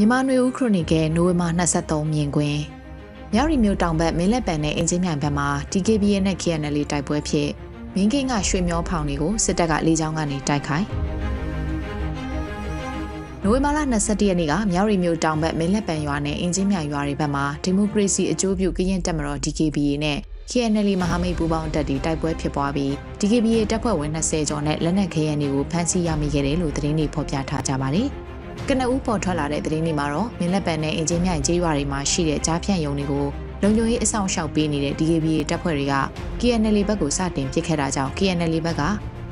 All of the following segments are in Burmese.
မြန်မာနွေဦးခရိုနီကယ်နိုဝင်ဘာ23မြင်ကွင်းမြောက်ရီမျိုးတောင်ဘက်မင်းလက်ပံနဲ့အင်ဂျင်မြိုင်ဘက်မှာ TKBA နဲ့ KNL တိုက်ပွဲဖြစ်မင်းကင်းကရွှေမျောဖောင်တွေကိုစစ်တပ်ကလေကြောင်းကနေတိုက်ခိုက်နိုဝင်ဘာလ22ရက်နေ့ကမြောက်ရီမျိုးတောင်ဘက်မင်းလက်ပံရွာနဲ့အင်ဂျင်မြိုင်ရွာတွေဘက်မှာဒီမိုကရေစီအကျိုးပြုကရင်တပ်မတော် DKBA နဲ့ KNL မဟာမိတ်ပူးပေါင်းတပ်တွေတိုက်ပွဲဖြစ်ပွားပြီး DKBA တပ်ဖွဲ့ဝင်20ကျော်နဲ့လက်နက်ခဲယမ်းတွေကိုဖမ်းဆီးရမိခဲ့တယ်လို့သတင်းတွေဖော်ပြထားကြပါတယ်။ ကနဦးပေါ်ထွက်လာတဲ့သတင်းတွေမှာတော့မင်းလက်ပံနဲ့အင်ဂျင်မြိုင်ကျေးရွာတွေမှာရှိတဲ့ကြားဖြန့်ယုံတွေကိုလုံခြုံရေးအဆောင်ရှောက်ပေးနေတဲ့ DKBA တပ်ဖွဲ့တွေက KNL ဘက်ကိုစတင်ပစ်ခတ်တာကြောင့် KNL ဘက်က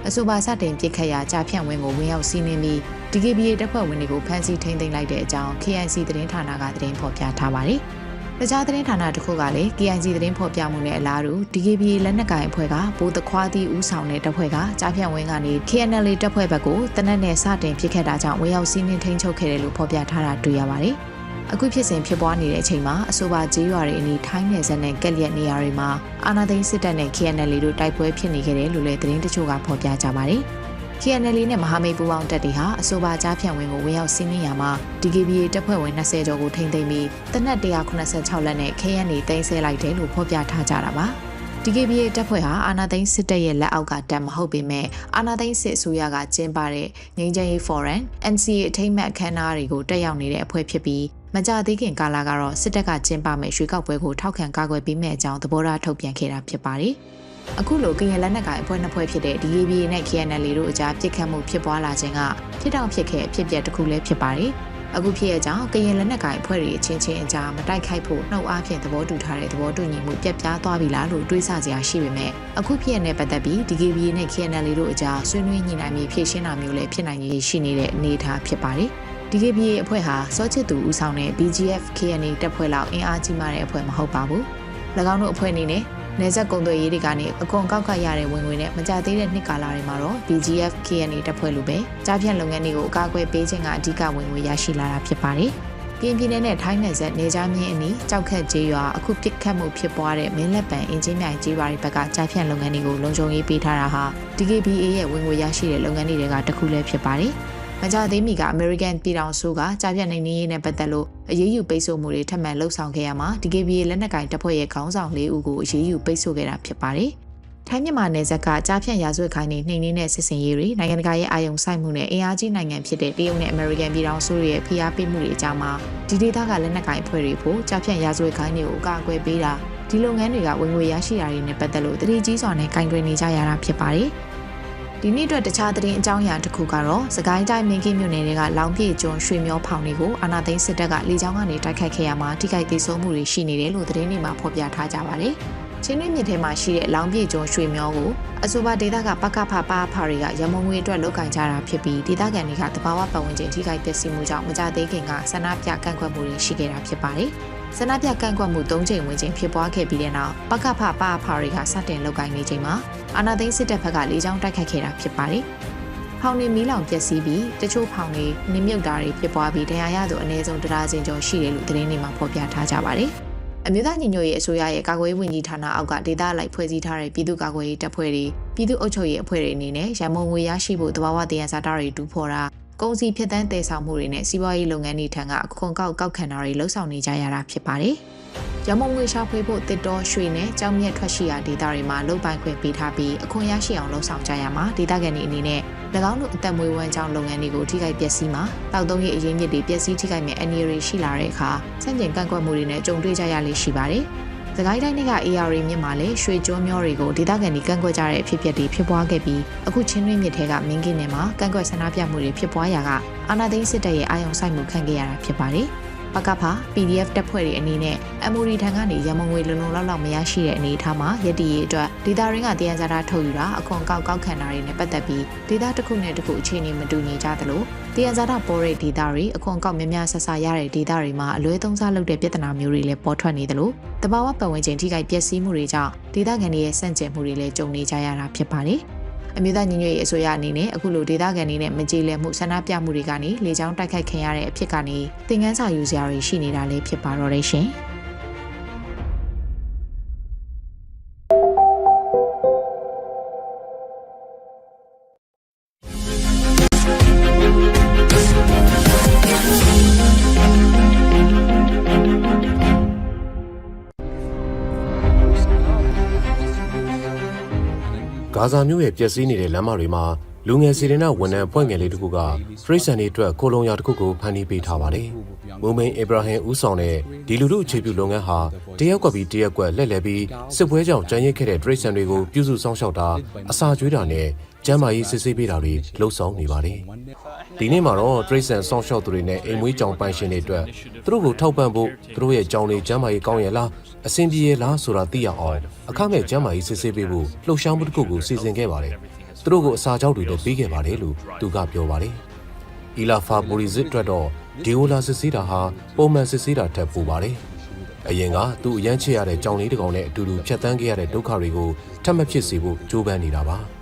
အဆိုပါစတင်ပစ်ခတ်ရာကြားဖြန့်ဝင်းကိုဝင်ရောက်စီးနင်းပြီး DKBA တပ်ဖွဲ့ဝင်တွေကိုဖမ်းဆီးထိန်းသိမ်းလိုက်တဲ့အကြောင်း KIC သတင်းဌာနကသတင်းဖော်ပြထားပါတယ်။ တခြားသတင်းဌာနတစ်ခုကလည်း KIC သတင်းဖော်ပြမှုနဲ့အလားတူ DKBA လက်နက်ကိုင်အဖွဲ့ကဗိုလ်တခွားသည့်ဦးဆောင်တဲ့တပ်ဖွဲ့ကကြားဖြန့်ဝင်းကနေ KNL တပ်ဖွဲ့ဘက်ကိုတနက်နဲ့စတင်ပစ်ခတ်တာကြောင့်ဝင်ရောက်စီးနင်းထိန်းချုပ်ခဲ့တယ်လို့ဖော်ပြထားတာတွေ့ရပါတယ်။အခုဖြစ်စဉ်ဖြစ်ပွားနေတဲ့အချိန်မှာအဆိုပါဂျေးရွာတွေအနီးထိုင်းနယ်စပ်နဲ့ကက်လျက်နေရာတွေမှာအာနာသိန်းစစ်တပ်နဲ့ KNL တို့တိုက်ပွဲဖြစ်နေခဲ့တယ်လို့လည်းသတင်းတချို့ကဖော်ပြကြပါတယ်။ KNL နဲ့မဟာမိတ်ပူးပေါင်းတပ်တွေဟာအဆိုပါကြားဖြန့်ဝင်ကိုဝင်ရောက်စီးနင်းရမှာ DKBA တပ်ဖွဲ့ဝင်20ကျော်ကိုထိန်းသိမ်းပြီးတနက်186လက်နဲ့ခရမ်းနေတင်ဆဲလိုက်တယ်လို့ဖော်ပြထားကြတာပါ။ DKBA တပ်ဖွဲ့ဟာအာနာသိန်းစစ်တပ်ရဲ့လက်အောက်ကတပ်မဟုတ်ပေမဲ့အာနာသိန်းစစ်အစိုးရကကျင်းပတဲ့ငင်းချင်ရေး Foreign NCA အထိမ်းအမှတ်အခမ်းအနားတွေကိုတက်ရောက်နေတဲ့အဖွဲ့ဖြစ်ပြီးမကြသေးခင်ကာလကတော့စစ်တပ်ကကျင်းပမဲ့ရွှေကောက်ပွဲကိုထောက်ခံကာကွယ်ပေးမဲ့အကြောင်းသဘောထားထုတ်ပြန်ခဲ့တာဖြစ်ပါတယ်။ အခုလိုကရင်လက်နက်ကိုင်အဖွဲ့နှစ်ဖွဲ့ဖြစ်တဲ့ DABA နဲ့ KNL တို့အကြားပြစ်ခတ်မှုဖြစ်ပွားလာခြင်းကဖြစ်တောင်ဖြစ်ခဲ့အဖြစ်အပျက်တစ်ခုလည်းဖြစ်ပါတယ်။အခုဖြစ်ရကြောင်းကရင်လက်နက်ကိုင်အဖွဲ့တွေအချင်းချင်းအကြားမတိုက်ခိုက်ဖို့နှုတ်အားဖြင့်သဘောတူထားတဲ့သဘောတူညီမှုပြတ်ပြားသွားပြီလားလို့တွေးဆစရာရှိပေမဲ့အခုဖြစ်ရတဲ့ပတ်သက်ပြီး DKBA နဲ့ KNL တို့အကြားဆွေးနွေးညှိနှိုင်းပြီးဖြည့်ရှင်းတာမျိုးလည်းဖြစ်နိုင်ရည်ရှိနေတဲ့အနေအထားဖြစ်ပါတယ်။ DKBA အဖွဲ့ဟာစောချစ်သူဦးဆောင်တဲ့ BGF KNA တပ်ဖွဲ့လောက်အင်အားကြီးမားတဲ့အဖွဲ့မဟုတ်ပါဘူး။၎င်းတို့အဖွဲ့အနေနဲ့ နေဆက်ကုံသွေးရေးတွေကနေအခွန်ကောက်ခတ်ရတဲ့ဝင်ငွေနဲ့မကြသေးတဲ့နှစ်ကာလတွေမှာတော့ BGF KNA တပ်ဖွဲ့လိုပဲကြားဖြန့်လုပ်ငန်းတွေကိုအကာအကွယ်ပေးခြင်းကအဓိကဝင်ငွေရရှိလာတာဖြစ်ပါတယ်။ပြည်ပြည်နဲ့ထိုင်းနယ်စပ်နေကြားမြင်းအနီးကြောက်ခက်ကျေးရွာအခုပစ်ခတ်မှုဖြစ်ပွားတဲ့မင်းလက်ပံအင်ဂျင်မြိုင်ကျေးရွာတွေဘက်ကကြားဖြန့်လုပ်ငန်းတွေကိုလုံခြုံရေးပေးထားတာဟာ DKBA ရဲ့ဝင်ငွေရရှိတဲ့လုပ်ငန်းတွေကတစ်ခုလည်းဖြစ်ပါတယ်။ မကြသေးမီကအမေရိကန်ပြည်ထောင်စုကကြားပြတ်နိုင်နေရေးနဲ့ပတ်သက်လို့အရေးယူပိတ်ဆို့မှုတွေထပ်မံလှုပ်ဆောင်ခဲ့ရမှာ DKBA လက်နက်ကင်တပ်ဖွဲ့ရဲ့ခေါင်းဆောင်၄ဦးကိုအရေးယူပိတ်ဆို့ခဲ့တာဖြစ်ပါတယ်။ထိုင်းမြန်မာနယ်စပ်ကကြားဖြတ်ရာဇဝတ်ခိုင်းနေနှိမ်နှင်းတဲ့စစ်စင်ရေးတွေနိုင်ငံတကာရဲ့အာရုံစိုက်မှုနဲ့အင်အားကြီးနိုင်ငံဖြစ်တဲ့တရုတ်နဲ့အမေရိကန်ပြည်ထောင်စုရဲ့ဖိအားပေးမှုတွေအကြားမှာဒီဒေသကလက်နက်ကင်အဖွဲ့တွေဖို့ကြားဖြတ်ရာဇဝတ်ခိုင်းတွေကိုအကာအကွယ်ပေးတာဒီလုပ်ငန်းတွေကဝင်ငွေရရှိတာတွေနဲ့ပတ်သက်လို့တတိကြီးစွာနဲ့ကင်တွယ်နေကြရတာဖြစ်ပါတယ်။ ဒီနေ့အတွက်တခြားသတင်းအကြောင်းအရာတစ်ခုကတော့စကိုင်းတိုင်းမင်းကင်းမြို့နယ်တွေကလောင်ပြေကျွန်းရွှေမျောဖောင်တွေကိုအာနာသိန်းစစ်တပ်ကလေကြောင်းကနေတိုက်ခတ်ခဲ့ရမှာထိခိုက်ဒေဆုံးမှုတွေရှိနေတယ်လို့သတင်းတွေမှာဖော်ပြထားကြပါတယ်။ချင်းတွင်းမြစ်ထဲမှာရှိတဲ့လောင်ပြေကျွန်းရွှေမျောကိုအဆိုပါဒေသကပကဖပါဖာတွေကရမုံငွေအတွက်လုတ်ကင်ကြတာဖြစ်ပြီးဒေသခံတွေကတဘာဝပတ်ဝန်းကျင်ထိခိုက်ပျက်စီးမှုကြောင့်မကြသေးခင်ကဆန္ဒပြကန့်ကွက်မှုတွေရှိခဲ့တာဖြစ်ပါတယ်။ ဆန္ဒပြကန့်ကွက်မှု၃ချိန်ဝင်ချိန်ဖြစ်ပွားခဲ့ပြီးတဲ့နောက်ပကဖပအဖတွေကစတင်လုပ်ကိုင်နေချိန်မှာအာနာသိန်းစစ်တပ်ဘက်ကလေကြောင်းတိုက်ခတ်ခဲ့တာဖြစ်ပါတယ်။ဖောင်နေမီးလောင်ပျက်စီးပြီးတချို့ဖောင်တွေနင်းမြုပ်တာတွေဖြစ်ပွားပြီးတရားရသူအနည်းဆုံးတရာစင်ကျော်ရှိတယ်လို့သတင်းတွေမှာဖော်ပြထားကြပါတယ်။အမျိုးသားညီညွတ်ရေးအစိုးရရဲ့ကာကွယ်ရေးဝန်ကြီးဌာနအောက်ကဒေသလိုက်ဖွဲ့စည်းထားတဲ့ပြည်သူ့ကာကွယ်ရေးတပ်ဖွဲ့တွေပြည်သူ့အုပ်ချုပ်ရေးအဖွဲ့တွေအနေနဲ့ရမုံငွေရရှိဖို့တဘာဝတရားစာတတွေတူဖော်တာ ကုန်စည်ဖြစ်တန်းတည်ဆောင်မှုတွေနဲ့စီးပွားရေးလုပ်ငန်းတွေထံကအခွန်ကောက်ကောက်ခံတာတွေလှုပ်ဆောင်နေကြရတာဖြစ်ပါတယ်။ရမုံငွေရှာဖွေဖို့တစ်တော်ရွှေနဲ့ကြောင်မြက်ထွက်ရှိရာဒေသတွေမှာလုပ်ပိုင်ခွင့်ပေးထားပြီးအခွန်ရရှိအောင်လှုပ်ဆောင်ကြရမှာဒေသခံတွေအနေနဲ့၎င်းတို့အသက်မွေးဝမ်းကြောင်းလုပ်ငန်းတွေကိုထိခိုက်ပျက်စီးမှာတောက်သုံးရေးအရင်းမြစ်တွေပျက်စီးထိခိုက်မဲ့အနေတွေရှိလာတဲ့အခါစန့်ကျင်ကန့်ကွက်မှုတွေနဲ့ကြုံတွေ့ကြရလိမ့်ရှိပါတယ်။။ သခိုင်းတိုင်းက AR မြစ်မှာလည်းရွှေကျွန်းမျောတွေကိုဒေသခံတွေကန့်ကွက်ကြတဲ့အဖြစ်အပျက်တွေဖြစ်ပွားခဲ့ပြီးအခုချင်းတွင်းမြစ်ထဲကမင်းကင်းနယ်မှာကန့်ကွက်ဆန္ဒပြမှုတွေဖြစ်ပွားရာကအာနာသိန်းစစ်တပ်ရဲ့အာရုံစိုက်မှုခံခဲ့ရတာဖြစ်ပါတယ်။ ပကဖ PDF တပ်ဖွဲ့တွေအနေနဲ့ MOD ထံကနေရမုံငွေလုံလုံလောက်လောက်မရရှိတဲ့အနေအထားမှာရည်တည်ရေးအတွက်ဒေတာရင်းကတရားစားတာထုတ်ယူတာအခွန်ကောက်ကောက်ခံတာတွေနဲ့ပတ်သက်ပြီးဒေတာတစ်ခုနဲ့တစ်ခုအခြေအနေမတူညီကြသလိုတရားစားတာပေါ်တဲ့ဒေတာတွေအခွန်ကောက်များများဆဆရတဲ့ဒေတာတွေမှာအလွဲသုံးစားလုပ်တဲ့ပြဿနာမျိုးတွေလည်းပေါ်ထွက်နေသလိုတဘာဝပတ်ဝန်းကျင်ထိခိုက်ပျက်စီးမှုတွေကြောင့်ဒေတာခံတွေရဲ့စန့်ကျင်မှုတွေလည်းကြုံနေကြရတာဖြစ်ပါတယ်။ အမျိုးသားညီညွတ်ရေးအစိုးရအနေနဲ့အခုလိုဒေသခံတွေနဲ့မကြေလည်မှုဆန္ဒပြမှုတွေကနေလေကြောင်းတိုက်ခိုက်ခံရတဲ့အဖြစ်ကနေသင်ခန်းစာယူစရာတွေရှိနေတာလည်းဖြစ်ပါတော့တယ်ရှင်။ ဂါဇာမြို့ရဲ့ပျက်စီးနေတဲ့လမ်းမတွေမှာလူငယ်စီရင်နာဝန်ထမ်းဖွဲ့ငယ်လေးတစ်ခုကဖရိတ်ဆန်တွေအတွက်ကိုလုံရတစ်ခုကိုဖန်တီးပေးထားပါတယ်။မူမိန်အဗရာဟင်ဦးဆောင်တဲ့ဒီလူလူအခြေပြုလုပ်ငန်းဟာတရက်ကွက်ပြီးတရက်ကွက်လှည့်လည်ပြီးစစ်ပွဲကြောင့်ကြမ်းရစ်ခဲ့တဲ့ဖရိတ်ဆန်တွေကိုပြုစုစောင့်ရှောက်တာအစာကျွေးတာနဲ့ ကျန်းမာရေးစစ်ဆေးပေးတာတွေလှုပ်ဆောင်နေပါတယ်။ဒီနေ့မှာတော့ဖရိတ်ဆန်စောင့်ရှောက်သူတွေနဲ့အိမ်မွေးကြောင်ပိုင်ရှင်တွေအတွက်သူတို့ကိုထောက်ပံ့ဖို့သူတို့ရဲ့ကြောင်တွေကျန်းမာရေးကောင်းရဲ့လားအဆင်ပြေရဲ့လားဆိုတာသိရအောင်အခမဲ့ကျန်းမာရေးစစ်ဆေးပေးဖို့လှုပ်ရှားမှုတစ်ခုကိုစီစဉ်ခဲ့ပါတယ်။သူတို့ကိုအစာကြောက်တွေလည်းပေးခဲ့ပါတယ်လို့သူကပြောပါတယ်။အီလာဖာပိုရီဇစ်အတွက်တော့ဒီယိုလာစစ်ဆေးတာဟာပုံမှန်စစ်ဆေးတာထက်ပိုပါတယ်။အရင်ကသူ့အရန်ချစ်ရတဲ့ကြောင်လေးတစ်ကောင်နဲ့အတူတူဖြတ်တန်းခဲ့ရတဲ့ဒုက္ခတွေကိုထပ်မဖြစ်စေဖို့ကြိုးပမ်းနေတာပါ။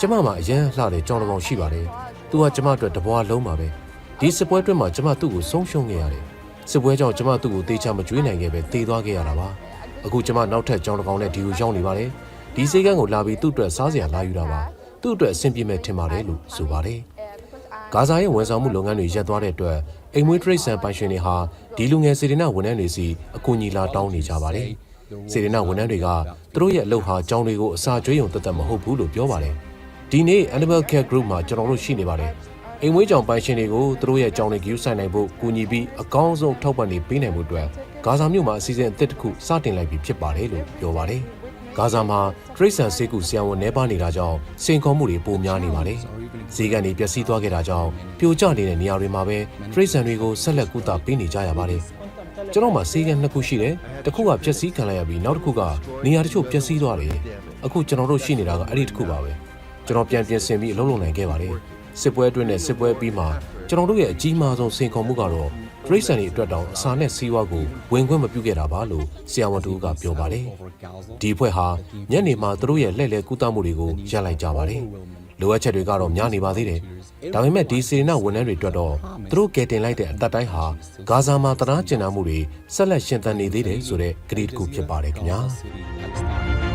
ကျမမှာအရန်လှတဲ့ကြောင်တစ်ကောင်ရှိပါတယ်။သူကကျမအတွက်တဘွားလုံးပါပဲ။ဒီစစ်ပွဲအတွင်းမှာကျမသူ့ကိုဆုံးရှုံးခဲ့ရတယ်။စစ်ပွဲကြောင့်ကျမသူ့ကိုတေချာမကြွေးနိုင်ခဲ့ပဲတေသွားခဲ့ရတာပါ။အခုကျမနောက်ထပ်ကြောင်တစ်ကောင်နဲ့ဒီကိုရောက်နေပါတယ်။ဒီစိတ်ကန်းကိုလာပြီးသူ့အတွက်စားစရာလာယူတာပါ။သူ့အတွက်အဆင်ပြေမဲ့ထင်ပါတယ်လို့ဆိုပါတယ်။ဂါဇာရဲ့ဝန်ဆောင်မှုလုပ်ငန်းတွေရပ်သွားတဲ့အတွက်အိမ်မွေးတရိတ်ဆန်ပိုင်ရှင်တွေဟာဒီလူငယ်စေတနာဝန်ထမ်းတွေစီအကူအညီလာတောင်းနေကြပါတယ်။စေတနာဝန်ထမ်းတွေကသူတို့ရဲ့အလုပ်ဟာကြောင်းတွေကိုအစာကျွေးရုံတက်တက်မဟုတ်ဘူးလို့ပြောပါတယ်။ ဒီနေ့ Animal Care Group မှာကျွန်တော်တို့ရှိနေပါတယ်။အိမ်မွေးကြောင်ပိုင်ရှင်တွေကိုသူတို့ရဲ့ကြောင်းတွေဂရုစိုက်နိုင်ဖို့ကူညီပြီးအကောင်းဆုံးထောက်ပံ့နေပေးနိုင်မှုအတွက်ဂါဇာမြို့မှာအစီအစဉ်အသစ်တစ်ခုစတင်လိုက်ပြီဖြစ်ပါတယ်လို့ပြောပါတယ်။ဂါဇာမှာတရိတ်ဆန်ဆေးကူဆရာဝန်နှဲပါနေတာကြောင့်စိန်ခေါ်မှုတွေပိုများနေပါတယ်။ဈေးကန်တွေပျက်စီးသွားခဲ့တာကြောင့်ပြိုကျနေတဲ့နေရာတွေမှာပဲတရိတ်ဆန်တွေကိုဆက်လက်ကုသပေးနေကြရပါတယ်။ကျွန်တော်မှာဈေးကန်နှစ်ခုရှိတယ်။တစ်ခုကပျက်စီးခံလိုက်ရပြီးနောက်တစ်ခုကနေရာတချို့ပျက်စီးသွားတယ်။အခုကျွန်တော်တို့ရှိနေတာကအဲ့ဒီတစ်ခုပါပဲ။ ကျွန်တော်ပြန်ပြင်ဆင်ပြီးအလုပ်လုပ်နိုင်ခဲ့ပါတယ်။စစ်ပွဲအတွင်းနဲ့စစ်ပွဲပြီးမှကျွန်တော်တို့ရဲ့အကြီးမားဆုံးစိန်ခေါ်မှုကတော့တရိတ်ဆန်တွေအတွက်တောင်အစာနဲ့စီးဝါးကိုဝင်ခွင့်မပြုခဲ့တာပါလို့ဆရာဝန်တူကပြောပါတယ်။ဒီအဖွဲ့ဟာညနေမှာသူတို့ရဲ့လှည့်လည်ကူးတမှုတွေကိုရပ်လိုက်ကြပါတယ်။လိုအပ်ချက်တွေကတော့များနေပါသေးတယ်။ဒါပေမဲ့ဒီစေနာဝန်ထမ်းတွေအတွက်တော့သူတို့ကယ်တင်လိုက်တဲ့အသက်တိုင်းဟာဂါဇာမှာတရားကျင်နာမှုတွေဆက်လက်ရှင်သန်နေသေးတယ်ဆိုတဲ့ကတိတစ်ခုဖြစ်ပါတယ်ခင်ဗျာ။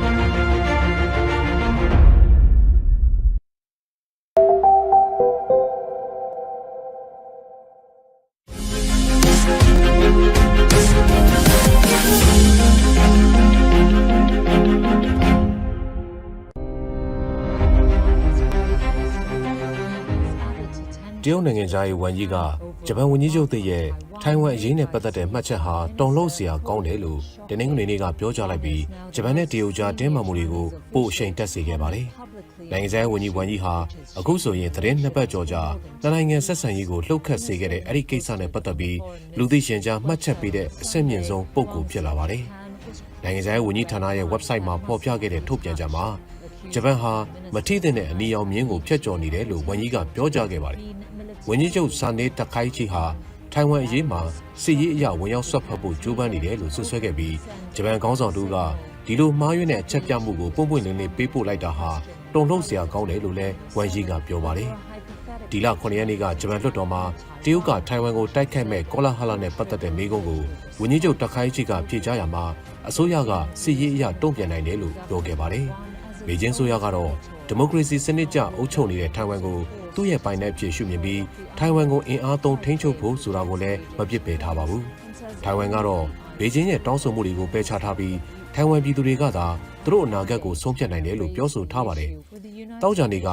တရုတ်နိုင်ငံသားရေးဝန်ကြီးကဂျပန်ဝန်ကြီးချုပ်တရဲ့ထိုင်ဝမ်အရေးနဲ့ပတ်သက်တဲ့မှတ်ချက်ဟာတုံ့လို့စရာကောင်းတယ်လို့တနင်္ဂနွေနေ့ကပြောကြားလိုက်ပြီးဂျပန်နဲ့တရုတ်ကြားတင်းမာမှုတွေကိုပို့အရှိန်တက်စေခဲ့ပါတယ်။နိုင်ငံသားရေးဝန်ကြီးဝန်ကြီးဟာအခုဆိုရင်သတင်းနှစ်ပတ်ကျော်ကြာနှစ်နိုင်ငံဆက်ဆံရေးကိုလှုပ်ခတ်စေခဲ့တဲ့အဲ့ဒီကိစ္စနဲ့ပတ်သက်ပြီးလူသိရှင်ကြားမှတ်ချက်ပေးတဲ့အဆင့်မြင့်ဆုံးပုံကူဖြစ်လာပါတယ်။နိုင်ငံခြားရေးဝန်ကြီးဌာနရဲ့ website မှာဖော်ပြခဲ့တဲ့ထုတ်ပြန်ချက်မှာဂျပန်ဟာမထိသင့်တဲ့အနီရောင်မြင်းကိုဖျက်ကျော်နေတယ်လို့ဝန်ကြီးကပြောကြားခဲ့ပါတယ်။ ဝန်ကြီးချုပ်ဆန်နေတခိုင်ချီဟာထိုင်ဝမ်အရေးမှာစစ်ရေးအရာဝင်ရောက်ဆွတ်ဖက်ဖို့ကြိုးပမ်းနေတယ်လို့ဆွဆွဲခဲ့ပြီးဂျပန်ခေါင်းဆောင်တို့ကဒီလိုမှားယွင်းတဲ့အချက်ပြမှုကိုပုံပွင့်လင်းလင်းပေးပို့လိုက်တာဟာတုံ့လုံးစရာကောင်းတယ်လို့လည်းဝန်ကြီးကပြောပါတယ်။ဒီလ9ရက်နေ့ကဂျပန်လွှတ်တော်မှာတရုတ်ကထိုင်ဝမ်ကိုတိုက်ခိုက်မဲ့ကောလာဟလနဲ့ပတ်သက်တဲ့မေးခွန်းကိုဝန်ကြီးချုပ်တခိုင်ချီကဖြေကြားရမှာအစိုးရကစစ်ရေးအရတုံ့ပြန်နိုင်တယ်လို့ပြောခဲ့ပါတယ်။ဘေကျင်းဆိုရကတော့ဒီမိုကရေစီစနစ်ကျအုပ်ချုပ်နေတဲ့ထိုင်ဝမ်ကို သူ့ရဲ့ပိုင်တဲ့ဖြစ်ရှုမြင်ပြီးထိုင်ဝမ်ကိုအင်အားသုံးထိန်းချုပ်ဖို့ဆိုတာကိုလည်းမပြစ်ပယ်ထားပါဘူး။ထိုင်ဝမ်ကတော့ ဘေကျင်းရဲ့တောင်းဆိုမှုတွေကိုပယ်ချထားပြီးထိုင်ဝမ်ပြည်သူတွေကသာသူတို့အနာဂတ်ကိုဆုံးဖြတ်နိုင်တယ်လို့ပြောဆိုထားပါတယ်။တောက်ကြနေက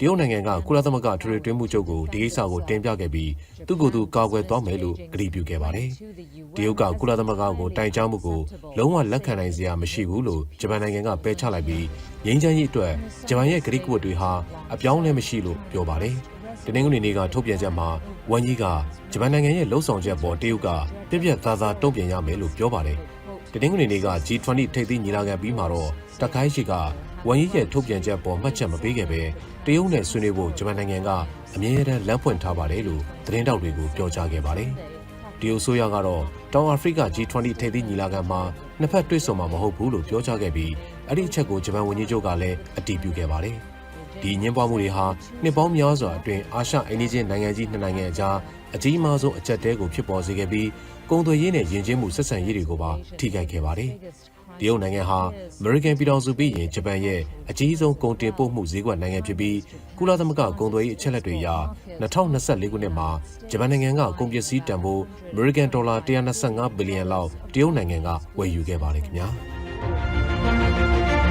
တရုတ်နိုင်ငံကကုလသမဂ္ဂထွေထွေတွင်းမှုချုပ်ကိုဒီကိစ္စကိုတင်ပြခဲ့ပြီးသူ့ကိုယ်သူကာကွယ်သွားမယ်လို့ကြေညာခဲ့ပါတယ်။တရုတ်ကကုလသမဂ္ဂကိုတိုင်ကြားမှုကိုလုံးဝလက်ခံနိုင်စရာမရှိဘူးလို့ဂျပန်နိုင်ငံကပယ်ချလိုက်ပြီးငြိမ်းချမ်းရေးအတွက်ဂျပန်ရဲ့ကြေညာကွက်တွေဟာအပြောင်းအလဲမရှိလို့ပြောပါတယ်။တနင်္ဂနွေနေ့ကထုတ်ပြန်ချက်မှာဝန်ကြီးက ဂျပန်နိုင်ငံရဲ့လှုံ့ဆော်ချက်ပေါ်တရုတ်ကပြက်ပြက်သားသားတုံ့ပြန်ရမယ်လို့ပြောပါတယ်။တနင်္ဂနွေနေ့က G20 ထိပ်သီးညီလာခံပြီးမှာတော့တခိုင်းရှိကဝန်ကြီးရဲ့ထုတ်ပြန်ချက်ပေါ်မှတ်ချက်မပေးခဲ့ပဲတရုတ်နဲ့ဆွေးနွေးဖို့ဂျပန်နိုင်ငံကအမြဲတမ်းလမ်းဖွင့်ထားပါတယ်လို့သတင်းတောက်တွေကိုပြောကြားခဲ့ပါတယ်။တရုတ်ဆိုရကတော့တောင်အာဖရိက G20 ထိပ်သီးညီလာခံမှာနှစ်ဖက်တွေ့ဆုံမှာမဟုတ်ဘူးလို့ပြောကြားခဲ့ပြီးအဲ့ဒီအချက်ကိုဂျပန်ဝန်ကြီးချုပ်ကလည်းအတည်ပြုခဲ့ပါတယ်။ ဒီညှဉ်းပွားမှုတွေဟာနှစ်ပေါင်းများစွာအတွင်းအာရှအိန္ဒိချင်းနိုင်ငံကြီးနှစ်နိုင်ငံအကြားအကြီးမားဆုံးအကြက်တဲကိုဖြစ်ပေါ်စေခဲ့ပြီးကုန်သွယ်ရေးနဲ့ယဉ်ကျေးမှုဆက်ဆံရေးတွေကိုပါထိခိုက်ခဲ့ပါတယ်။တရုတ်နိုင်ငံဟာအမေရိကန်ပြည်ထောင်စုပြီးရင်ဂျပန်ရဲ့အကြီးဆုံးကုန်တင်ပို့မှုဈေးကွက်နိုင်ငံဖြစ်ပြီးကုလသမဂ္ဂကုန်သွယ်ရေးအချက်အလက်တွေအရ2024ခုနှစ်မှာဂျပန်နိုင်ငံကကုန်ပစ္စည်းတန်ဖိုးအမေရိကန်ဒေါ်လာ125ဘီလီယံလောက်တရုတ်နိုင်ငံကဝယ်ယူခဲ့ပါတယ်ခင်ဗျာ။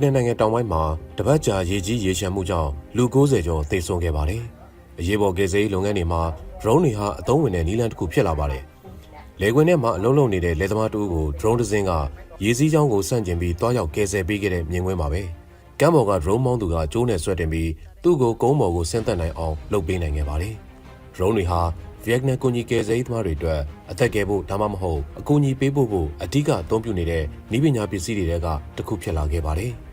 ဗီယက်နမ်နိုင်ငံတောင်ပိုင်းမှာတပတ်ကြာရေကြီးရေရှမ်းမှုကြောင့်လူ90ကျော်သေဆုံးခဲ့ပါတယ်။အရေးပေါ်ကယ်ဆယ်ရေးလုပ်ငန်းတွေမှာ drone တွေဟာအသုံးဝင်တဲ့နည်းလမ်းတစ်ခုဖြစ်လာပါတယ်။လေကွင်းထဲမှာအလုံးလုံးနေတဲ့လက်သမားတူကို drone တစ်စင်းကရေစီးကြောင်းကိုစန့်ကျင်ပြီးတွားရောက်ကယ်ဆယ်ပေးခဲ့တဲ့မြင်ကွင်းပါပဲ။ကမ်းပေါ်က drone မောင်းသူကကျိုးနဲ့ဆွဲတင်ပြီးသူ့ကိုကုန်းပေါ်ကိုဆင်းသက်နိုင်အောင်လုပ်ပေးနိုင်ခဲ့ပါတယ်။ drone တွေဟာဗီယက်နမ်ကိုကြီးကယ်ဆယ်ရေးသမားတွေအတွက်အသက်ကယ်ဖို့ဒါမှမဟုတ်အကူအညီပေးဖို့ဖို့အဓိကအသုံးပြုနေတဲ့နည်းပညာပစ္စည်းတွေကတစ်ခုဖြစ်လာခဲ့ပါတယ်။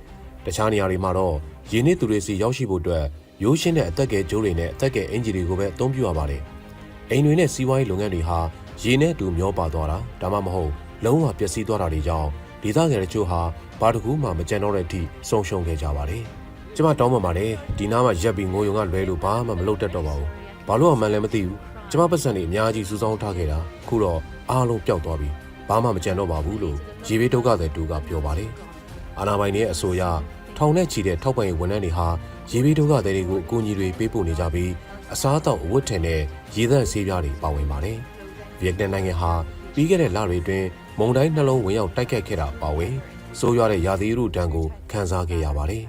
တခြားနေရာတွေမှာတော့ရင်းနှီးသူတွေစီရောက်ရှိဖို့အတွက်ရိုးရှင်းတဲ့အသက်ကယ်ကြိုးတွေနဲ့အသက်ကယ်အင်ဂျီတွေကိုပဲအသုံးပြုရပါတယ်။အိမ်တွေနဲ့စီးပွားရေးလုပ်ငန်းတွေဟာရေနဲ့အတူမျောပါသွားတာဒါမှမဟုတ်လုံးဝပျက်စီးသွားတာတွေကြောင့်ဒေသခံတချို့ဟာဘာတစ်ခုမှမကြံတော့တဲ့အထိဆုံးရှုံးခဲ့ကြပါတယ်။ကျမတောင်းပန်ပါတယ်ဒီနားမှာရက်ပြီးငိုယုံကလွဲလို့ဘာမှမလုပ်တတ်တော့ပါဘူး။ဘာလို့မှလည်းမသိဘူး။ကျမပတ်စံတွေအများကြီးစူးစောင်းထားခဲ့တာခုတော့အားလုံးပျောက်သွားပြီဘာမှမကြံတော့ပါဘူးလို့ရေဘေးဒုက္ခသည်တူကပြောပါတယ် အာနာပိုင်ရဲ့အဆိုအရထောင်နဲ့ချီတဲ့ထောက်ပံ့ရေးဝန်ထမ်းတွေဟာရေဘေးဒုက္ခသည်တွေကိုအကူအညီတွေပေးပို့နေကြပြီးအစားအသောက်အဝတ်ထည်နဲ့ရေသန့်ဆေးပြားတွေပါဝင်ပါတယ်ဗီယက်နမ်နိုင်ငံဟာပြီးခဲ့တဲ့လတွေအတွင်းမုန်တိုင်းနှလုံးဝင်ရောက်တိုက်ခတ်ခဲ့တာပါဝင်ဆိုးရွားတဲ့ရာသီဥတုဒဏ်ကိုခံစားခဲ့ရပါတယ်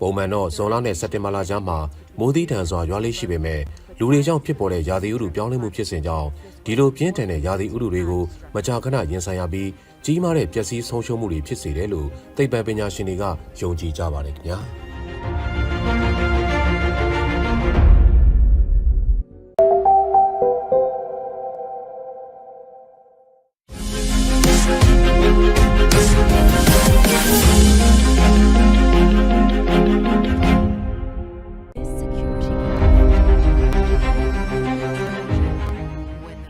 ပုံမှန်တော့ဇွန်လနဲ့စက်တင်ဘာလကြားမှာမိုးသီးထန်စွာရွာလေးရှိပေမဲ့လူတွေကြောင့်ဖြစ်ပေါ်တဲ့ရာသီဥတုပြောင်းလဲမှုဖြစ်စဉ်ကြောင့်ဒီလိုပြင်းထန်တဲ့ရာသီဥတုတွေကိုမကြာခဏရင်ဆိုင်ရပြီး ကြီးမားတဲ့ပျက်စီးဆုံးရှုံးမှုတွေဖြစ်စေတယ်လို့သိပ္ပံပညာရှင်တွေကယုံကြည်ကြပါတယ်ခင်ဗျာ။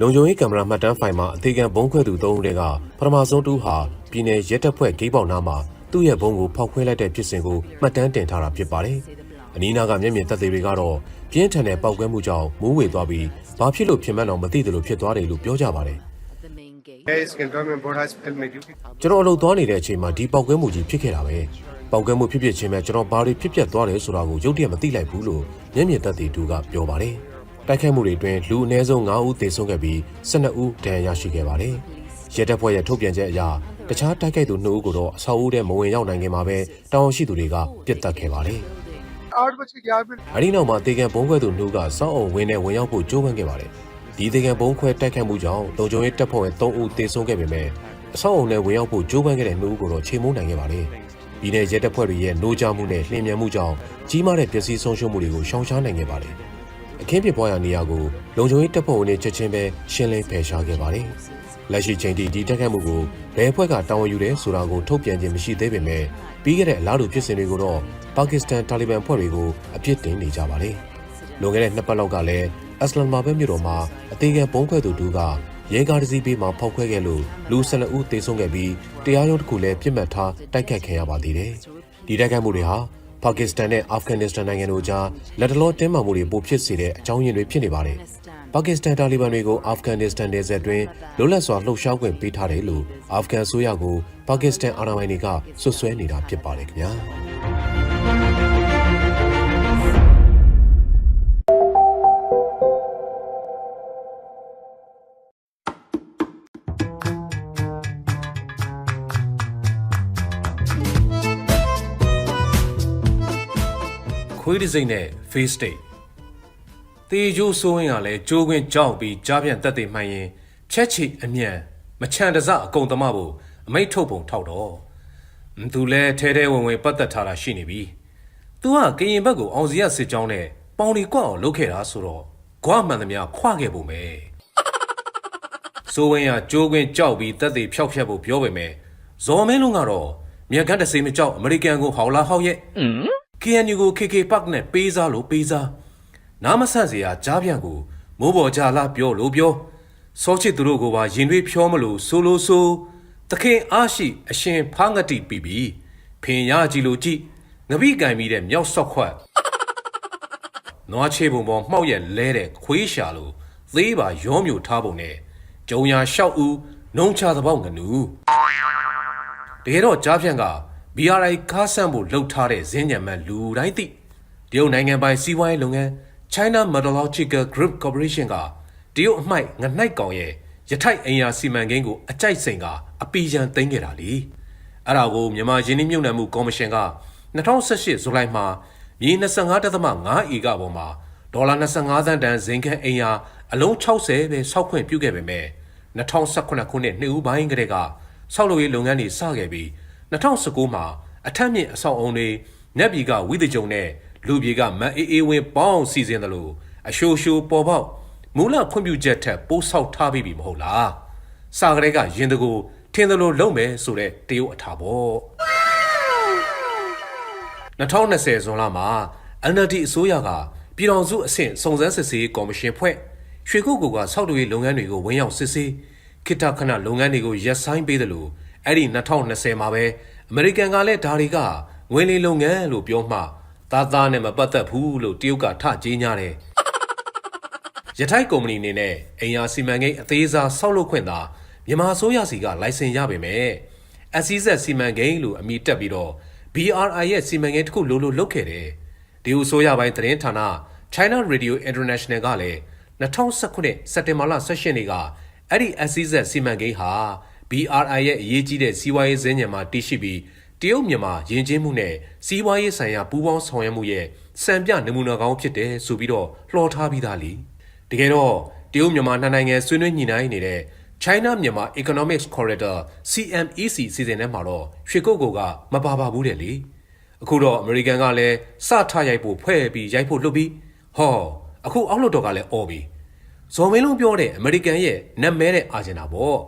လုံခြုံရေးကင်မရာမှတ်တမ်းဖိုင်မှာအသေးခံဘုံခွဲသူ၃ဦးတည်းကပထမဆုံးတူဟာပြည်내ရဲတပ်ဖွဲ့ဂိတ်ပေါက်နားမှာသူ့ရဲ့ဘုံကိုဖောက်ခွဲလိုက်တဲ့ဖြစ်စဉ်ကိုမှတ်တမ်းတင်ထားတာဖြစ်ပါတယ်။အနီးနားကမျက်မြင်သက်သေတွေကတော့ပြင်းထန်တဲ့ပောက်ကွဲမှုကြောင့်မိုးဝေသွားပြီးဘာဖြစ်လို့ဖြစ်မှန်းတော့မသိသလိုဖြစ်သွားတယ်လို့ပြောကြပါတယ် the main gate. Yes, cantonment board has failed my duty. ။ကျွန်တော်အလုပ်သွားနေတဲ့အချိန်မှာဒီပောက်ကွဲမှုကြီးဖြစ်ခဲ့တာပဲ။ပောက်ကွဲမှုဖြစ်ဖြစ်ချင်းပဲကျွန်တော်ဘာတွေဖြစ်ပျက်သွားတယ်ဆိုတာကိုရုတ်တရက်မသိလိုက်ဘူးလို့မျက်မြင်သက်သေတူကပြောပါတယ်။ တိုက်ခိုက်မှုတွေအတွင်းလူအနည်းဆုံး9ဦးသေဆုံးခဲ့ပြီး12ဦးဒဏ်ရာရရှိခဲ့ပါတယ်။ရဲတပ်ဖွဲ့ရဲ့ထုတ်ပြန်ချက်အရတခြားတိုက်ခိုက်သူ2ဦးကိုတော့အဆောက်အဦထဲမဝင်ရောက်နိုင်ခင်မှာပဲတောင်းရှိသူတွေကပြစ်တက်ခဲ့ပါတယ်။အရင်နောက်မှာတေကန်ဘုံခွဲသူနှုတ်ကစောင်းအောင်ဝင်းနဲ့ဝင်ရောက်ဖို့ကြိုးပမ်းခဲ့ပါတယ်။ဒီတေကန်ဘုံခွဲတိုက်ခတ်မှုကြောင့်တုံကြုံရေးတပ်ဖွဲ့ဝင်3ဦးသေဆုံးခဲ့ပေမဲ့အစောင်းအောင်နဲ့ဝင်ရောက်ဖို့ကြိုးပမ်းခဲ့တဲ့နှုတ်ကိုတော့ချိန်မုန်းနိုင်ခဲ့ပါလေ။ဒီနယ်ရဲတပ်ဖွဲ့တွေရဲ့နှိုးချမှုနဲ့လှင်မြန်မှုကြောင့်ကြီးမားတဲ့ပျက်စီးဆုံးရှုံးမှုတွေကိုရှောင်ရှားနိုင်ခဲ့ပါတယ်။ အခင်းဖြစ်ပွားရာနေရာကိုလုံခြုံရေးတပ်ဖွဲ့ဝင်တွေချက်ချင်းပဲရှင်းလင်းဖယ်ရှားခဲ့ပါတယ်။လက်ရှိချိန်ထိဒီတိုက်ခိုက်မှုကိုဘယ်အဖွဲ့ကတာဝန်ယူတယ်ဆိုတာကိုထုတ်ပြန်ခြင်းမရှိသေးပေမဲ့ပြီးခဲ့တဲ့အလားတူဖြစ်စဉ်တွေကိုတော့ပါကစ္စတန်တာလီဘန်ဖွဲ့တွေကိုအပြစ်တင်နေကြပါတယ်။လွန်ခဲ့တဲ့နှစ်ပတ်လောက်ကလည်းအစ္စလမ်မာဘတ်မြို့တော်မှာအသေးခံပုံခွဲသူတူကရဲကားတစ်စီးပေးမှာဖောက်ခွဲခဲ့လို့လူ12ဦးသေဆုံးခဲ့ပြီးတရားရုံးတစ်ခုလည်းပြစ်မှတ်ထားတိုက်ခတ်ခံရပါသေးတယ်။ဒီတိုက်ခိုက်မှုတွေဟာ ပါကစ္စတန်နဲ့အာဖဂန်နစ္စတန်နိုင်ငံတို့ကြားလက်တလောတင်းမာမှုတွေပိုဖြစ်စေတဲ့အကြောင်းရင်းတွေဖြစ်နေပါတယ်။ပါကစ္စတန်တာလီဘန်တွေကိုအာဖဂန်နစ္စတန်နယ်စပ်တွင်လွတ်လပ်စွာလှုပ်ရှားခွင့်ပေးထားတယ်လို့အာဖဂန်ဆိုရကိုပါကစ္စတန်အာဏာပိုင်တွေကဆွဆွဲနေတာဖြစ်ပါတယ်ခင်ဗျာ။ တစ်စိမ့်နဲ့ face state တေဂျိုးဆိုးဝင်ကလည်းကြိုးခွင်းကြောက်ပြီးကြားပြန်တက်သိမှန်ရင်ဖြက်ချီအမြန်မချန်တစအကုန်သမဖို့အမိတ်ထုတ်ပုံထောက်တော့သူလဲထဲထဲဝင်ဝင်ပတ်သက်ထားတာရှိနေပြီ။ तू ကကရင်ဘက်ကိုအောင်စီရစစ်ကြောင်းနဲ့ပေါင်ဒီကွက်အောင်လုပ်ခဲ့တာဆိုတော့ဂွမှန်သမျှခွခဲ့ပုံပဲ။စိုးဝင်းကကြိုးခွင်းကြောက်ပြီးတက်သေးဖြောက်ဖြက်ဖို့ပြောပေမဲ့ဇော်မင်းလုံးကတော့မြက်ကန်းတစေမကြောက်အမေရိကန်ကိုဟောက်လာဟောက်ရဲ့ KNU ကို KK Park နဲ့ပေးစားလို့ပေးစားနားမဆန့်စရာကြားပြန်ကိုမိုးပေါ်ကြလာပြောလို့ပြောစောချစ်သူတို့ကိုပါရင်တွေးဖြောမလို့ဆိုလို့ဆိုသခင်အားရှိ အရှင်ဖားငတိပြီပြီဖင်ရကြည့်လို့ကြည့်ငပိကင်ပြီးတဲ့မြောက်ဆော့ခွက်နွားချေပုံပေါ်မှောက်ရက်လဲတဲ့ခွေးရှာလို့သေးပါရောမျိုးထားပုံနဲ့ဂျုံညာလျှောက်ဦးနှုံချသပေါက်ငနူတကယ်တော့ကြားဖြန့်က BRI ကားဆန့်ဖို့လှုပ်ထားတဲ့ဇင်းညံမန်လူတိုင်းသိတရုတ်နိုင်ငံပိုင်စီးပွားရေးလုပ်ငန်း China Metallurgical Group Corporation ကတရုတ်အမိုက်ငနှိုက်ကောင်ရဲ့ရထိုက်အင်ယာစီမံကိန်းကိုအကြိုက်စိန်ကအပီရန်သိမ်းခဲ့တာလေအဲ့ဒါကိုမြန်မာရင်းနှီးမြှုပ်နှံမှုကော်မရှင်က2018ဇူလိုင်မှာမြေ25.5ဧကပေါ်မှာဒေါ်လာ25သန်းတန်ဇင်ကန်အိမ်ယာအလုံး60ပဲစောက်ခွင့်ပြုခဲ့ပေမဲ့2018ခုနှစ်နှစ်ဦးပိုင်းကတည်းကဆောက်လုပ်ရေးလုပ်ငန်းတွေစခဲ့ပြီး2019 မှာအထက်မြင့်အဆောက်အုံတွေနက်ပြည်ကဝိသကြုံနဲ့လူပြည်ကမန်အေးအေးဝင်းပေါင်းစီစဉ်တယ်လို့အရှိုးရှိုးပေါ်ပေါက်မူလခွင့်ပြုချက်ထက်ပိုးဆောက်ထားပြီးပြီမဟုတ်လားစာကလေးကရင်တကူထင်းတယ်လို့လုံမယ်ဆိုတဲ့တရုတ်အထာပေါ့2020ဇွန်လမှာ NLD အစိုးရကပြည်တော်စုအဆင့်စုံစမ်းစစ်ဆေးရေးကော်မရှင်ဖွဲ့ရွှေကုတ်ကူကဆောက်တူရေးလုပ်ငန်းတွေကိုဝင်ရောက်စစ်ဆေးခိတ္တခဏလုပ်ငန်းတွေကိုရပ်ဆိုင်းပေးတယ်လို့ အဲ့ဒီ2020မှာပဲအမေရိကန်ကလည်းဒါတွေကငွေလီလုပ်ငန်းလို့ပြောမှသားသားနဲ့မပတ်သက်ဘူးလို့တရုတ်ကထကြီးညာတယ်ရထိုက်ကုမ္ပဏီအနေနဲ့အိမ်ယာစီမံကိန်းအသေးစားဆောက်လုပ်ခွင့်သာမြန်မာအစိုးရစီကလိုင်စင်ရပေမဲ့အစည်းဆက်စီမံကိန်းလို့အမည်တက်ပြီးတော့ BRI ရဲ့စီမံကိန်းတစ်ခုလိုလိုလုပ်ခဲ့တယ်။ဒီအစိုးရပိုင်းသတင်းဌာန China Radio International ကလည်း2019စက်တင်ဘာလ18ရက်နေ့ကအဲ့ဒီအစည်းဆက်စီမံကိန်းဟာ BRI ရဲ့အရေးကြီးတဲ့စီးပွားရေးစင်းညံမှာတည်ရှိပြီးတရုတ်မြန်မာယဉ်ကျေးမှုနဲ့စီးပွားရေးဆိုင်ရာပူးပေါင်းဆောင်ရွက်မှုရဲ့စံပြနမူနာကောင်းဖြစ်တယ်ဆိုပြီးတော့လှော်ထားပြီးသားလीတကယ်တော့တရုတ်မြန်မာနှစ်နိုင်ငံဆွေးနွေးညှိနှိုင်းနေတဲ့ China Myanmar Economics Corridor CMEC စီစဉ်ထဲမှာတော့ရွှေကုတ်ကိုကမပါပါဘူးတဲ့လေအခုတော့အမေရိကန်ကလည်းစထရိုက်ဖို့ဖွဲ့ပြီးရိုက်ဖို့လှုပ်ပြီးဟောအခုအောက်လွှတ်တော်ကလည်းអော်ပြီးဇော်မင်းလုံးပြောတဲ့အမေရိကန်ရဲ့နတ်မဲတဲ့အာဂျင်နာပေါ့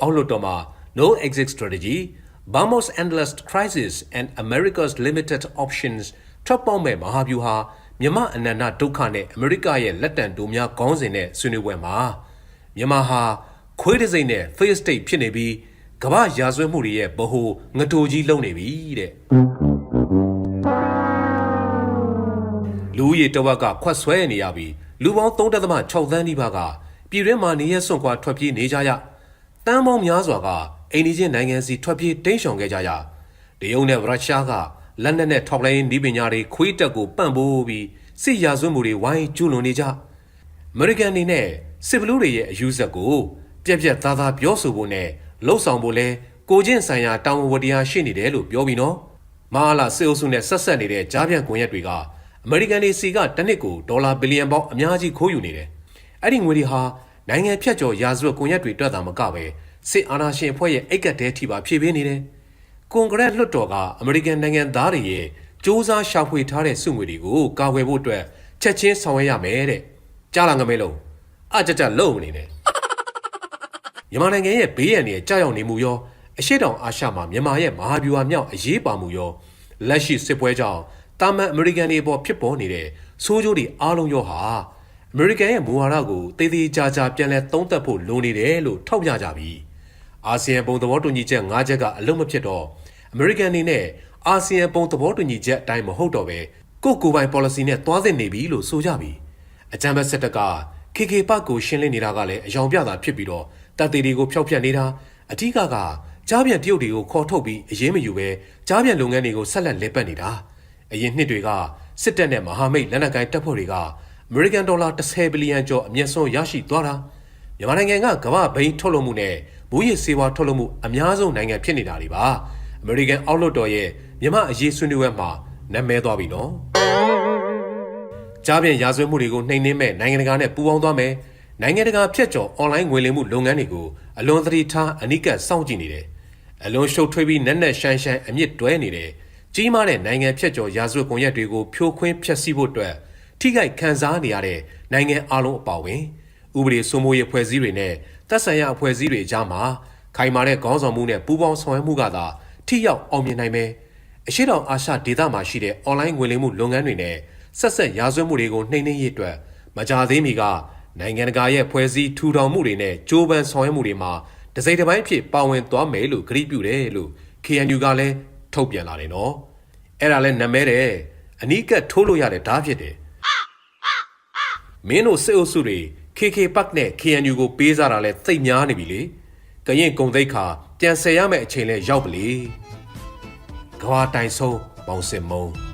အောက်လွှတ်တော်မှာ No Exit Strategy Burma's Endless Crisis and America's Limited Options ထွက်ပေါက်မဲ့မဟာဗျူဟာမြမအနန္တဒုက္ခနဲ့အမေရိကရဲ့လက်တံတူများခေါင်းစဉ်နဲ့ဆွေးနွေးပွဲမှာမြန်မာဟာခွေးတစ်စိမ့်နဲ့ face state ဖြစ်နေပြီးကမ္ဘာရာဇဝတ်မှုတွေရဲ့ဗဟိုငတိုကြီးလုံနေပြီတဲ့လူဦးရေတဝက်ကခွက်ဆွဲနေရပြီးလူပေါင်း3.6သန်းနီးပါးကပြည်တွင်းမှာနေရစွန့်ခွာထွက်ပြေးနေကြရ တန်းပေါင်းများစွာကအိန္ဒိချင်းနိုင်ငံစီထွက်ပြေးတိမ်းရှောင်ခဲ့ကြရတရုတ်နဲ့ရုရှားကလက်နက်နဲ့ထောက်လိုင်းနီးပညာတွေခွေးတက်ကိုပန့်ပိုးပြီးစစ်ရာဇဝတ်မှုတွေဝိုင်းကျူးလွန်နေကြအမေရိကန်အနေနဲ့စစ်ဘလူးတွေရဲ့အယူဆက်ကိုပြက်ပြက်သားသားပြောဆိုဖို့နဲ့လှုပ်ဆောင်ဖို့လဲကိုချင်းဆိုင်ရာတောင်းဝတရားရှိနေတယ်လို့ပြောပြီးနော်မဟာလာစစ်အုပ်စုနဲ့ဆက်ဆက်နေတဲ့ကြားပြန်ကွန်ရက်တွေကအမေရိကန်တွေစီကတစ်နှစ်ကိုဒေါ်လာဘီလီယံပေါင်းအများကြီးခိုးယူနေတယ်အဲ့ဒီငွေတွေဟာ နိုင်ငံဖြတ်ကျော်ရာဇဝတ်ကွန်ရက်တွေတွက်တာမကပဲစစ်အာဏာရှင်အဖွဲ့ရဲ့အိတ်ကတ်တဲထိပါဖြည့်ပေးနေတယ်ကွန်ဂရက်လွှတ်တော်ကအမေရိကန်နိုင်ငံသားတွေရဲ့စ조사ရှာဖွေထားတဲ့စုငွေတွေကိုကာကွယ်ဖို့အတွက်ချက်ချင်းဆောင်ရွက်ရမယ်တဲ့ကြားလာငမဲလုံးအကြကြလုံနေတယ်မြန်မာနိုင်ငံရဲ့ဘေးရန်တွေကြောက်ရွံ့နေမှုရောအရှိတောင်အာရှမှာမြန်မာရဲ့မဟာဗျူဟာမြောက်အရေးပါမှုရောလက်ရှိစစ်ပွဲကြောင့်တာမန်အမေရိကန်တွေပေါ်ဖြစ်ပေါ်နေတဲ့ဆိုးကျိုးတွေအားလုံးရောဟာ အမေရိကန်ရဲ့မူဝါဒကိုတေးသေးချာချာပြန်လဲသုံးသပ်ဖို့လိုနေတယ်လို့ထောက်ပြကြပြီအာဆီယံဘုံသဘောတူညီချက်၅ချက်ကအလုံးမဖြစ်တော့အမေရိကန်အနေနဲ့အာဆီယံဘုံသဘောတူညီချက်အတိုင်းမဟုတ်တော့ပဲကိုယ့်ကိုယ်ပိုင် policy နဲ့သွားသင့်နေပြီလို့ဆိုကြပြီအကြမ်းဖက်စစ်တပ်က KK ပတ်ကိုရှင်းလင်းနေတာကလည်းအယောင်ပြတာဖြစ်ပြီးတော့တပ်သေးတွေကိုဖျောက်ဖျက်နေတာအထူးကကကြားပြန်တရုတ်တွေကိုခေါ်ထုတ်ပြီးအရေးမယူပဲကြားပြန်လုပ်ငန်းတွေကိုဆက်လက်လက်ပတ်နေတာအရင်နှစ်တွေကစစ်တပ်နဲ့မဟာမိတ်လက်နက်ကိုင်တပ်ဖွဲ့တွေကအ မေရိကန်ဒေါ်လာ10ဘီလီယံကျော်အမျက်ဆုံးရရှိသွားတာမြန်မာနိုင်ငံကကမ္ဘာဘိန်းထုတ်လုပ်မှုနဲ့မူရည်စေဝါထုတ်လုပ်မှုအများဆုံးနိုင်ငံဖြစ်နေတာတွေပါအမေရိကန်အောက်လွှတ်တော်ရဲ့မြန်မာအရေးဆွေးနွေးပွဲမှာနာမည်သွားပြီနော်ကြားပြန်ရာဇဝတ်မှုတွေကိုနှိမ်နင်းမဲ့နိုင်ငံတကာနဲ့ပူးပေါင်းသွားမယ်နိုင်ငံတကာဖြတ်ကျော်အွန်လိုင်းငွေလိမ်မှုလုပ်ငန်းတွေကိုအလွန်သတိထားအနိကတ်စောင့်ကြည့်နေတယ်အလွန်ရှုပ်ထွေးပြီးနက်နက်ရှိုင်းရှိုင်းအမြင့်တွဲနေတယ်ကြီးမားတဲ့နိုင်ငံဖြတ်ကျော်ရာဇဝတ်ကွန်ရက်တွေကိုဖြိုခွင်းဖျက်ဆီးဖို့အတွက် ထိခိုက်ခံစားနေရတဲ့နိုင်ငံအလုံးအပါဝင်ဥပဒေစိုးမိုးရေးဖွဲ့စည်းတွေနဲ့တပ်ဆိုင်ရာအဖွဲ့အစည်းတွေအကြားမှာခိုင်မာတဲ့ခေါင်းဆောင်မှုနဲ့ပူးပေါင်းဆောင်ရွက်မှုကသာထိရောက်အောင်မြင်နိုင်မယ်အရှိတောင်အာရှဒေသမှာရှိတဲ့အွန်လိုင်းငွေလိမ်မှုလုပ်ငန်းတွေနဲ့ဆက်ဆက်ရာဇဝတ်မှုတွေကိုနှိမ်နင်းရေးအတွက်မကြသေးမီကနိုင်ငံတကာရဲ့ဖွဲ့စည်းထူထောင်မှုတွေနဲ့ကြိုးပမ်းဆောင်ရွက်မှုတွေမှာတစိမ့်တစ်ပိုင်းဖြစ်ပါဝင်သွားမယ်လို့ကြေပြုတယ်လို့ KNU ကလည်းထုတ်ပြန်လာတယ်နော်အဲ့ဒါလဲနမဲတယ်အနီးကပ်ထိုးလို့ရတဲ့ဓာတ်ဖြစ်တယ် မင်းတို့စစ်အုပ်စုတွေ KK Park နဲ့ KNU ကိုပေးစားတာလဲသိပ်များနေပြီလေကရင်ကုံသိတ်ခါပြန်ဆယ်ရမယ့်အချိန်လဲရောက်ပလေကဘာတိုင်ဆုံးပေါင်စင်မုံ